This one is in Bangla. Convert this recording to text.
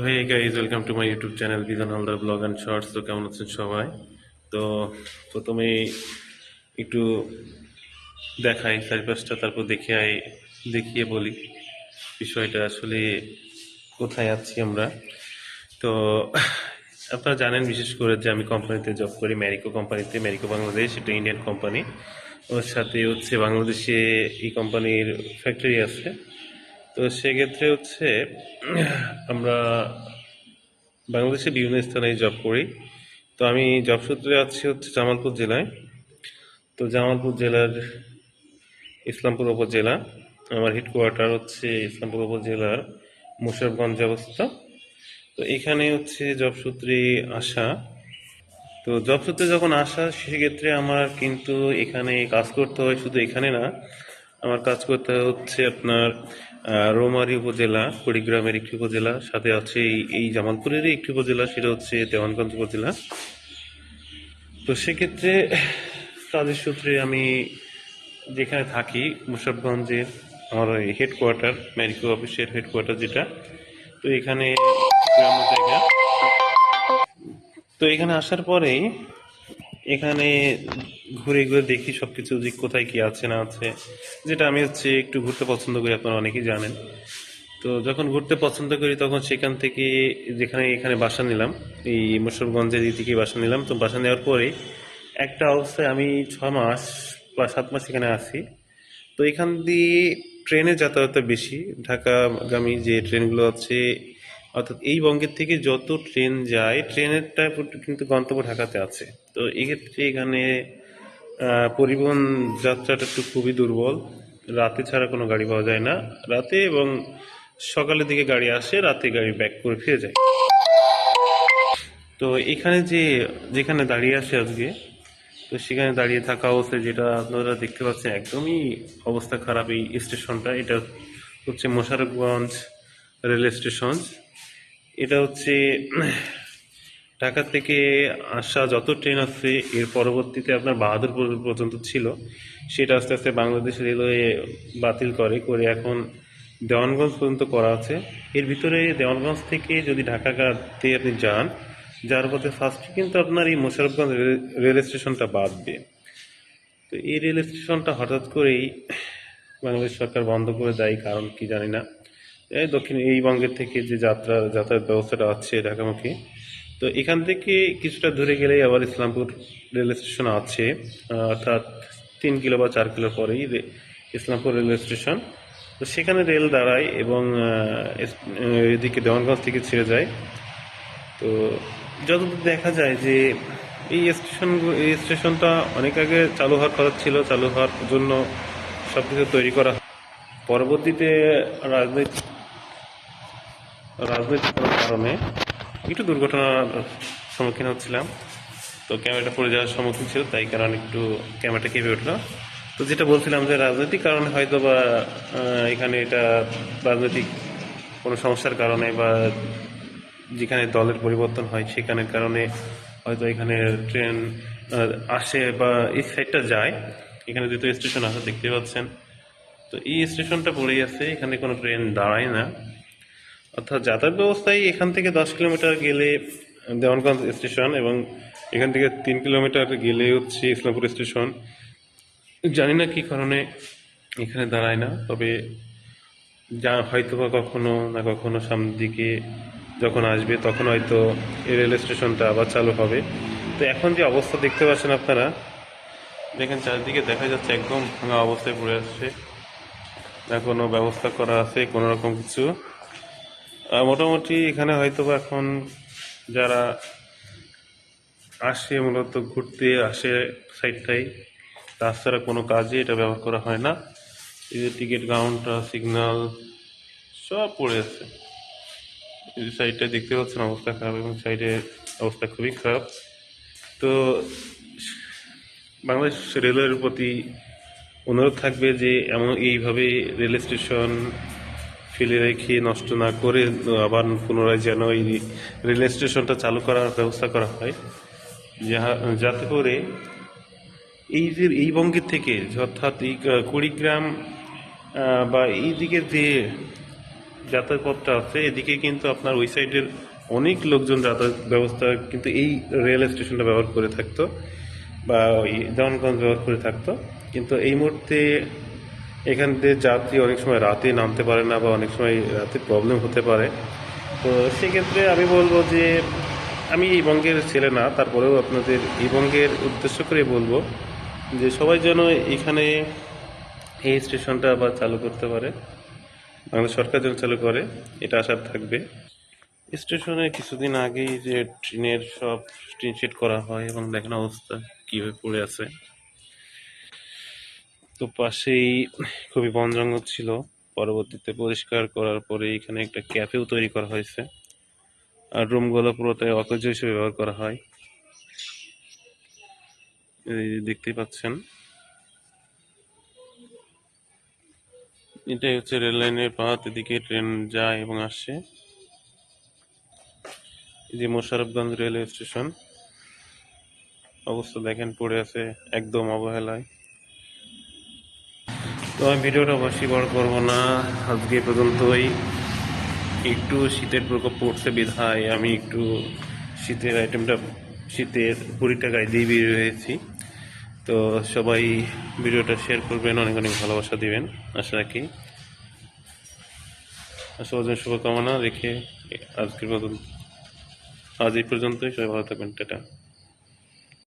তো hey guys welcome to my YouTube channel Bidhan Haldar vlog and shorts তো কেমন আছেন সবাই? তো প্রথমেই একটু দেখাই চারিপাশটা, তারপর দেখিয়ে দেখিয়ে বলি বিষয়টা আসলে কোথায় আছি আমরা। তো আপনারা জানেন বিশেষ করে যে আমি কোম্পানিতে জব করি ম্যারিকো কোম্পানিতে ম্যারিকো বাংলাদেশ এটা ইন্ডিয়ান কোম্পানি ওর সাথে হচ্ছে বাংলাদেশে এই কোম্পানির ফ্যাক্টরি আছে। তো সেক্ষেত্রে হচ্ছে, আমরা বাংলাদেশে বিভিন্ন স্থানে জব করি। তো আমি জব সূত্রে আছি হচ্ছে জামালপুর জেলায়। তো জামালপুর জেলার ইসলামপুর উপজেলা। আমার হেডকোয়ার্টার হচ্ছে ইসলামপুর উপজেলার মুশারফগঞ্জে অবস্থা তো এখানে হচ্ছে জব সূত্রে আসা। তো জব সূত্রে যখন আসা, সেক্ষেত্রে আমার কিন্তু এখানে কাজ করতে হয় শুধু এখানে না। আমার কাজ করতে হচ্ছে আপনার রৌমারী উপজেলা, কুড়িগ্রামের একটি উপজেলা, সাথে আছে এই- এই জামালপুরেরই একটি উপজেলা, সেটা হচ্ছে দেওয়ানগঞ্জ উপজেলা। তো সেক্ষেত্রে কাজের সূত্রে আমি যেখানে থাকি মুসাফগঞ্জের আমার ওই হেডকোয়ার্টার ম্যারিকো অফিসের হেডকোয়ার্টার যেটা, তো এখানে জায়গা। তো এখানে আসার পরেই এখানে ঘুরে ঘুরে দেখি সব কিছু যে কোথায় কি আছে না আছে, যেটা আমি হচ্ছে একটু ঘুরতে পছন্দ করি, আপনারা অনেকেই জানেন। তো যখন ঘুরতে পছন্দ করি, তখন সেখান থেকে যেখানে, এখানে বাসা নিলাম, এই মুসলগঞ্জের দিক থেকে বাসা নিলাম, তো বাসা নেওয়ার পরে একটা অবস্থায় আমি ছ মাস বা সাত মাস এখানে আছি। তো এখান দিয়ে ট্রেনে যাতায়াতটা বেশি, ঢাকাগামী যে ট্রেনগুলো আছে অর্থাৎ এই বঙ্গের থেকে যত ট্রেন যায়, ট্রেনেরটা কিন্তু গন্তব্য ঢাকাতে আছে। তো এক্ষেত্রে এখানে পরিবহন যাত্রাটা একটু খুবই দুর্বল। রাতে ছাড়া কোনো গাড়ি পাওয়া যায় না। রাতে এবং সকালের দিকে গাড়ি আসে, রাতে গাড়ি ব্যাক করে ফিরে যায়। তো এখানে যে, যেখানে দাঁড়িয়ে আছে আজকে, তো সেখানে দাঁড়িয়ে থাকা অবস্থায় যেটা আপনারা দেখতে পাচ্ছেন, একদমই অবস্থা খারাপ এই স্টেশনটা। এটা হচ্ছে মোশারফগঞ্জ রেল স্টেশন এটা হচ্ছে, ঢাকা থেকে আসা যত ট্রেন আছে, এর পরবর্তীতে আপনার বাহাদুরপুর পর্যন্ত ছিল, সেটা আস্তে আস্তে বাংলাদেশ রেলওয়ে বাতিল করে করে এখন দেওয়ানগঞ্জ পর্যন্ত করা আছে। এর ভিতরে দেওয়ানগঞ্জ থেকে যদি ঢাকা ঢাকাতে আপনি যান যার পথে ফার্স্টে কিন্তু আপনার এই মোশারফগঞ্জ রেল- স্টেশনটা বাদবে তো এই রেল স্টেশনটা হঠাৎ করেই বাংলাদেশ সরকার বন্ধ করে দেয়, কারণ কি জানি না। এই দক্ষিণ এই বঙ্গের থেকে যে যাত্রা, যাতায়াত ব্যবস্থাটা আছে ঢাকামুখী, তো এখান থেকে কিছুটা দূরে গেলেই আবার ইসলামপুর রেলওয়ে স্টেশন আছে, অর্থাৎ তিন কিলো বা চার কিলো পরেই ইসলামপুর রেলওয়ে স্টেশন তো সেখানে রেল দাঁড়ায় এবং এদিকে দেওয়ানগঞ্জ থেকে ছেড়ে যায় তো যতদূর দেখা যায় যে এই স্টেশন, এই স্টেশনটা অনেক আগে চালু হওয়ার কথা ছিল, চালু হওয়ার জন্য সব কিছু তৈরি করা। পরবর্তীতে রাজনৈতিক রাজনৈতিক কারণে একটু দুর্ঘটনার সম্মুখীন হচ্ছিলাম। তো ক্যামেরাটা পড়ে যাওয়ার সম্মুখীন ছিল, তাই কারণে একটু ক্যামেরাটা কেঁপে উঠল। তো যেটা বলছিলাম যে রাজনৈতিক কারণে হয়তো বা এখানে এটা রাজনৈতিক কোনো সমস্যার কারণে বা যেখানে দলের পরিবর্তন হয় সেখানের কারণে হয়তো এখানে ট্রেন আসে বা এই সাইডটা যায়। এখানে দুটো স্টেশন আছে, দেখতে পাচ্ছেন। তো এই স্টেশনটা পড়েই আছে, এখানে কোনো ট্রেন দাঁড়ায় না। অর্থাৎ যাতায়াত ব্যবস্থায় এখান থেকে দশ কিলোমিটার গেলে দেওয়ানগঞ্জ স্টেশন এবং এখান থেকে তিন কিলোমিটার গেলে হচ্ছে ইসলামপুর স্টেশন। জানি না কী কারণে এখানে দাঁড়ায় না, তবে যা হয়তো বা কখনো না কখনো সামনের দিকে যখন আসবে তখন হয়তো এই রেল স্টেশনটা আবার চালু হবে। তো এখন যে অবস্থা দেখতে পাচ্ছেন আপনারা, দেখেন চারিদিকে দেখা যাচ্ছে একদম ভাঙা অবস্থায় পড়ে আসছে না কোনো ব্যবস্থা করা আছে, কোনো রকম কিছু। মোটামুটি এখানে হয়তো এখন যারা আসে, মূলত ঘুরতে আসে সাইডটাই তাছাড়া কোনো কাজে এটা ব্যবহার করা হয় না। এই যে টিকিট কাউন্টার সিগন্যাল সব পড়ে আছে। এই যে সাইডটা দেখতে পাচ্ছেন, অবস্থা খারাপ এবং সাইডের অবস্থা খুবই খারাপ। তো বাংলাদেশ রেলওয়ের প্রতি অনুরোধ থাকবে যে, এমন এইভাবে রেল স্টেশন ফেলে রেখে নষ্ট না করে, আবার পুনরায় যেন এই রেল স্টেশনটা চালু করার ব্যবস্থা করা হয়। যাহা, যাতে করে এই যে এই বঙ্গের থেকে অর্থাৎ এই কুড়িগ্রাম বা এই দিকের যে যাতায়াত পথটা আছে, এদিকে কিন্তু আপনার ওই সাইডের অনেক লোকজন যাতায়াত ব্যবস্থা কিন্তু এই রেল স্টেশনটা ব্যবহার করে থাকতো, বা ওই দেওয়ানগঞ্জ ব্যবহার করে থাকতো। কিন্তু এই মুহূর্তে এখান দিয়ে যাত্রী অনেক সময় রাতে নামতে পারে না বা অনেক সময় রাতে প্রবলেম হতে পারে। তো সেক্ষেত্রে আমি বলব যে, আমি এই বঙ্গের ছেলে না, তারপরেও আপনাদের এই বঙ্গের উদ্দেশ্য করে বলব যে, সবাই যেন এখানে এই স্টেশনটা আবার চালু করতে পারে। বাংলাদেশ সরকার যেন চালু করে, এটা আশা থাকবে। স্টেশনে কিছুদিন আগেই যে ট্রেনের সব ট্রেন সেট করা হয় এবং দেখেন অবস্থা কীভাবে পড়ে আছে। তো পাশেই খুবই বন জঙ্গল ছিল। পরবর্তীতে পরিষ্কার করার পরে এখানে একটা ক্যাফেও তৈরি করা হয়েছে। আর রুমগুলো পুরোটাই অকেজ হিসেবে ব্যবহার করা হয়। দেখতেই পাচ্ছেন। এটাই হচ্ছে রেল লাইনের পাহাড়, এদিকে ট্রেন যায় এবং আসে। এই যে মোশারফগঞ্জ রেলওয়ে স্টেশন। অবস্থা দেখেন, পড়ে আছে একদম অবহেলায়। তো আমি ভিডিওটা বেশি বড় করব না। আজকে পর্যন্তই। একটু শীতের প্রকোপ পড়ছে বিধায়, আমি একটু শীতের আইটেমটা শীতের কুড়িটা গায়ে দিয়ে বের হয়েছি। তো সবাই ভিডিওটা শেয়ার করবেন, অনেক অনেক ভালোবাসা দিবেন, আশা রাখি। সবার শুভকামনা রেখে আজকের মতন আজ এই পর্যন্তই, সবাই ভালো থাকবেন, টাটা।